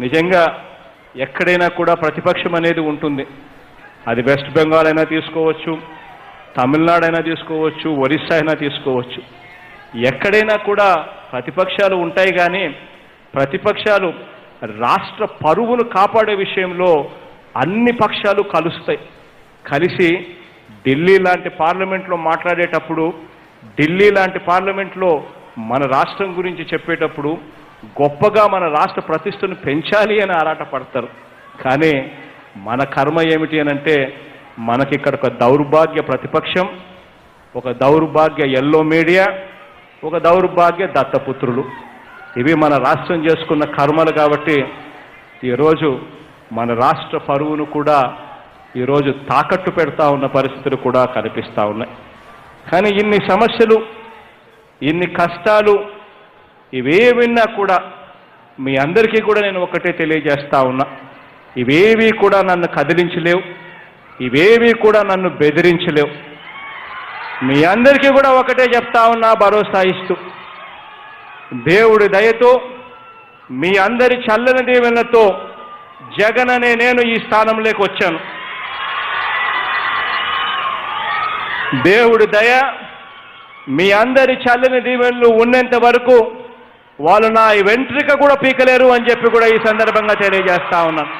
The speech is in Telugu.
నిజంగా ఎక్కడైనా కూడా ప్రతిపక్షం అనేది ఉంటుంది. అది వెస్ట్ బెంగాల్ అయినా తీసుకోవచ్చు తమిళనాడు అయినా తీసుకోవచ్చు ఒరిస్సా అయినా తీసుకోవచ్చు. ఎక్కడైనా కూడా ప్రతిపక్షాలు ఉంటాయి కానీ ప్రతిపక్షాలు రాష్ట్ర పరువును కాపాడే విషయంలో అన్ని పక్షాలు కలుస్తాయి. కలిసి ఢిల్లీ లాంటి పార్లమెంట్లో మాట్లాడేటప్పుడు ఢిల్లీ లాంటి పార్లమెంట్లో మన రాష్ట్రం గురించి చెప్పేటప్పుడు గొప్పగా మన రాష్ట్ర ప్రతిష్టను పెంచాలి అని ఆరాటపడతారు. కానీ మన కర్మ ఏమిటి అని అంటే మనకి ఇక్కడ ఒక దౌర్భాగ్య ప్రతిపక్షం ఒక దౌర్భాగ్య ఎల్లో మీడియా ఒక దౌర్భాగ్య దత్తపుత్రులు. ఇవి మన రాష్ట్రం చేసుకున్న కర్మలు కాబట్టి ఈరోజు మన రాష్ట్ర పరువును కూడా ఈరోజు తాకట్టు పెడతా ఉన్న పరిస్థితులు కూడా కనిపిస్తూ ఉన్నాయి. కానీ ఇన్ని సమస్యలు ఇన్ని కష్టాలు ఇవేవిన్నా కూడా మీ అందరికీ కూడా నేను ఒకటే తెలియజేస్తా ఉన్నా. ఇవేవి కూడా నన్ను కదిలించలేవు. ఇవేవి కూడా నన్ను బెదిరించలేవు. మీ అందరికీ కూడా ఒకటే చెప్తా ఉన్నా భరోసా ఇస్తూ. దేవుడి దయతో మీ అందరి చల్లని దీవెనతో జగన్ అనే నేను ఈ స్థానంలోకి వచ్చాను. దేవుడి దయ మీ అందరి చల్లని దీవెనలు ఉన్నంత వరకు వాళ్ళు నా వెంట్రిక కూడా పీకలేరు అని చెప్పి కూడా ఈ సందర్భంగా తెలియజేస్తా ఉన్నాను.